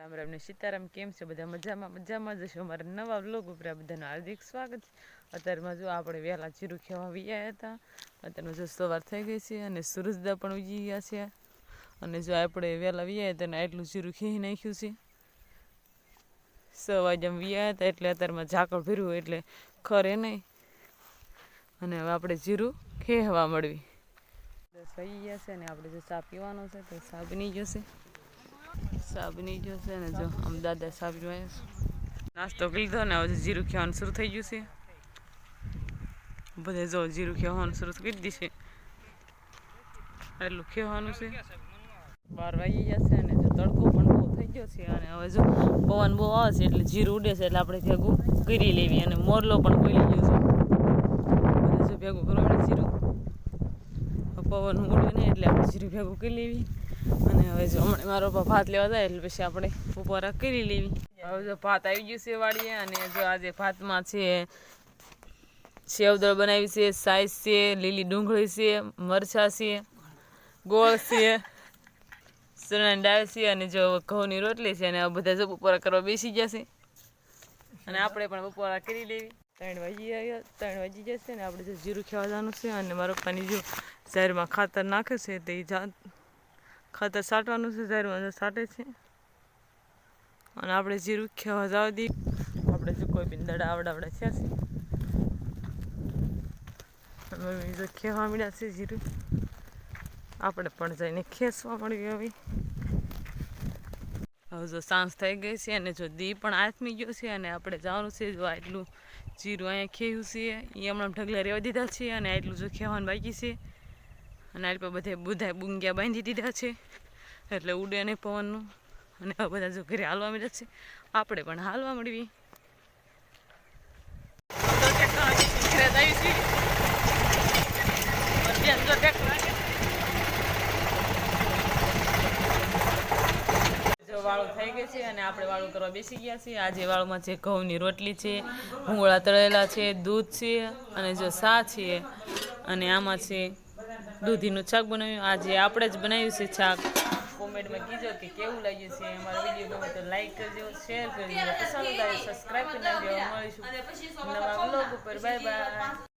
રામ રામ ને સીતારામ, કેમ છે? બધા મજામાં? મજામાં જશો અમારા નવા વ્લોગ ઉપર બધાનું હાર્દિક સ્વાગત અત્યારમાં જો આપણે વહેલા જીરું ખેવા આવી ગયા હતા. અત્યારમાં જો સવાર થઈ ગઈ છે અને સૂરજદા પણ ઉગી ગયા છે. અને જો આપણે વહેલા વ્યા હતા ને આટલું જીરું ખેઈ નાખ્યું છે. સવા જેમ વ્યા હતા એટલે અત્યારમાં ઝાકળ ભર્યું એટલે ખરે નહીં. અને હવે આપણે જીરું ખેવા મળવી થઈ ગયા છે અને આપણે જો ચા પીવાનો છે તો ચા બની જશે બની ગયો છે ને જો આમ દાદા નાસ્તો કરી લીધો ને હવે જીરું ખાવાનું શરૂ થઈ ગયું છે. બધે જો જીરું ખાવાનું શરૂ કરી દીશે એટલું ખાવાનું છે. બાર વાગી ગયા છે અને જો તડકો પણ બહુ થઈ ગયો છે અને હવે જો પવન બહુ આવે છે એટલે જીરું ઉડે છે એટલે આપણે ભેગું કરી લેવી અને મોરલો પણ બોલી ગયો છે. બધે જો ભેગું કરવાનું જીરું. પવન ઉડે ને એટલે આપણે જીરું ભેગું કરી લેવી. અને હવે જો હમણાં મારો ભાત લેવા જાય, એટલે પછી આપણે ઉપર કરી લેવી. હવે જો ભાત આવી ગયું છે વાળીએ અને જો આજે ભાતમાં છે સેવદળ બનાવી છે સાઈઝ છે, લીલી ડુંગળી છે, મરચા છે, ગોળ છે ચણાની દાળ છે, અને જો ઘઉંની રોટલી છે, અને બધા જો બપોરા કરવા બેસી જશે અને આપણે પણ બપોરા કરી લેવી. ત્રણ વાગી આવ્યા, ત્રણ વાગી જશે ને આપણે જો જીરું ખાવા જવાનું છે, અને મારા પાણી જો શહેરમાં ખાતર નાખે છે, તે જાત ખાતર સાટવાનું છે ત્યારે સાટે છે. અને આપણે જીરું ખેવા જાવ દી. આપણે જો કોઈ બી દડા થયા છે મમ્મી જો ખેવા મળ્યા છે જીરું. આપણે પણ જઈને ખેંચવા મળ્યું હવે. હવે જો સાંજ થઈ ગઈ છે અને જો દી પણ આથમી ગયો છે અને આપણે જવાનું છે જો આટલું જીરું અહીંયા ખેયું છે. એ હમણાં ઢગલા રહેવા દીધા છે અને આટલું જો ખેવાનું બાકી છે. અને આ પર બધે બધા બુંગ્યા બાંધી દીધા છે. એટલે ઉડે નહીં પવનનું. અને આ બધા જો ઘરે હાલવા મળ્યા છે. આપણે પણ હાલવા મળવી વાળું થઈ ગઈ છે અને આપણે વાળું કરવા બેસી ગયા છીએ. આજે વાળુમાં છે ઘઉંની રોટલી છે, ભૂંગળા તળેલા છે, દૂધ છે અને જો સા છે. અને આમાં છે દૂધીનું શાક બનાવ્યું. આજે આપણે જ બનાવ્યું છે શાક. કોમેન્ટમાં કીજો કે કેવું લાગ્યું છે અમારો વીડિયો ગમે તો લાઈક કરજો શેર કરજો. પસંદ આવે સબસ્ક્રાઈબ કરી નાખજો. મળીશું નવા બ્લોગ ઉપર. Bye bye